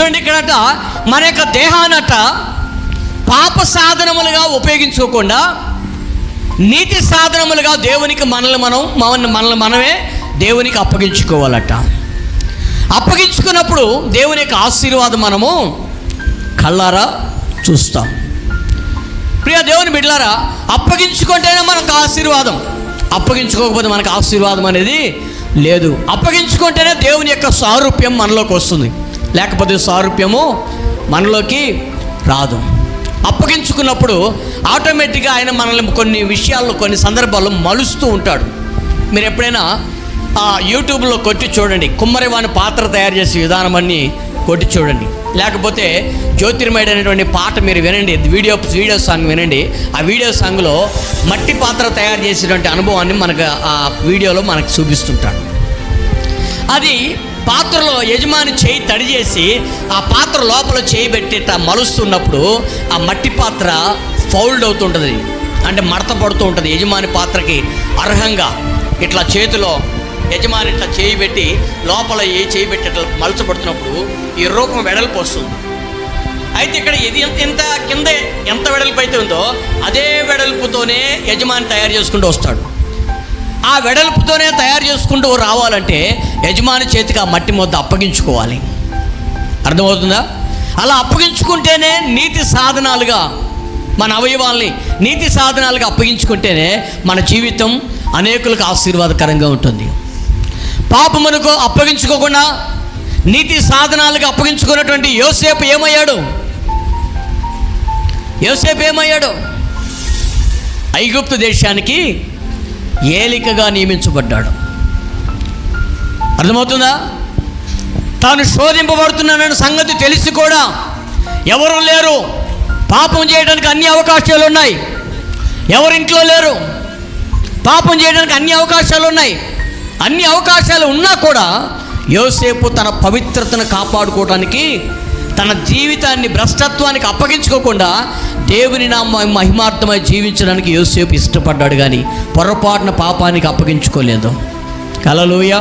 చూడండి ఇక్కడట మన యొక్క దేహానట పాప సాధనములుగా ఉపయోగించుకోకుండా నీతి సాధనములుగా దేవునికి మనల్ని మనం మన మనల్ని మనమే దేవునికి అప్పగించుకోవాలట. అప్పగించుకున్నప్పుడు దేవుని యొక్క ఆశీర్వాదం మనము కళ్ళారా చూస్తాం. ప్రియ దేవుని బిడ్డలారా అప్పగించుకుంటేనే మనకు ఆశీర్వాదం. అప్పగించుకోకపోతే మనకు ఆశీర్వాదం అనేది లేదు. అప్పగించుకుంటేనే దేవుని యొక్క సారూప్యం మనలోకి వస్తుంది. లేకపోతే సారూప్యము మనలోకి రాదు. అప్పగించుకున్నప్పుడు ఆటోమేటిక్గా ఆయన మనల్ని కొన్ని విషయాల్లో కొన్ని సందర్భాల్లో మలుస్తూ ఉంటాడు. మీరు ఎప్పుడైనా ఆ, యూట్యూబ్లో కొట్టి చూడండి. కుమ్మరివాని పాత్ర తయారు చేసే విధానం అన్ని కొట్టి చూడండి. లేకపోతే జ్యోతిర్మయుడు అనేటువంటి పాట మీరు వినండి. వీడియో వీడియో సాంగ్ వినండి. ఆ వీడియో సాంగ్లో మట్టి పాత్ర తయారు చేసేటువంటి అనుభవాన్ని మనకు ఆ వీడియోలో మనకు చూపిస్తుంటాడు. అది పాత్రలో యజమాని చేయి తడి చేసి ఆ పాత్ర లోపల చేయి పెట్టేట మలుస్తున్నప్పుడు ఆ మట్టి పాత్ర ఫౌల్డ్ అవుతుంటుంది. అంటే మడత పడుతూ ఉంటుంది యజమాని పాత్రకి అర్హంగా. ఇట్లా చేతిలో యజమాని ఇట్లా చేయి పెట్టి లోపల ఏ చేయి పెట్టి ఇట్లా మలచబడుతున్నప్పుడు ఈ రూపం వెడల్పు వస్తుంది. అయితే ఇక్కడ ఇది ఎంత ఎంత కింద ఎంత వెడల్పు అయితే ఉందో అదే వెడల్పుతోనే యజమాని తయారు చేసుకుంటూ వస్తాడు. ఆ వెడల్పుతోనే తయారు చేసుకుంటూ రావాలంటే యజమాని చేతికి ఆ మట్టి ముద్ద అప్పగించుకోవాలి. అర్థమవుతుందా? అలా అప్పగించుకుంటేనే నీతి సాధనాలుగా మన అవయవాల్ని నీతి సాధనాలుగా అప్పగించుకుంటేనే మన జీవితం అనేకులకు ఆశీర్వాదకరంగా ఉంటుంది. పాపమునకు అప్పగించుకోకుండా నీతి సాధనాలుగా అప్పగించుకున్నటువంటి యోసేపు ఏమయ్యాడు? యోసేపు ఏమయ్యాడు? ఐగుప్తు దేశానికి ఏలికగా నియమించబడ్డాడు. అర్థమవుతుందా? తాను శోధింపబడుతున్నానన్న సంగతి తెలిసి కూడా ఎవరు లేరు. పాపం చేయడానికి అన్ని అవకాశాలు ఉన్నాయి. ఎవరింట్లో లేరు. పాపం చేయడానికి అన్ని అవకాశాలు ఉన్నాయి. అన్ని అవకాశాలు ఉన్నా కూడా యోసేపు తన పవిత్రతను కాపాడుకోవడానికి తన జీవితాన్ని భ్రష్టత్వానికి అప్పగించుకోకుండా దేవుని నా మహిమార్థమై జీవించడానికి యోసేపు ఇష్టపడ్డాడు కానీ పొరపాటున పాపానికి అప్పగించుకోలేదు. కలలోయ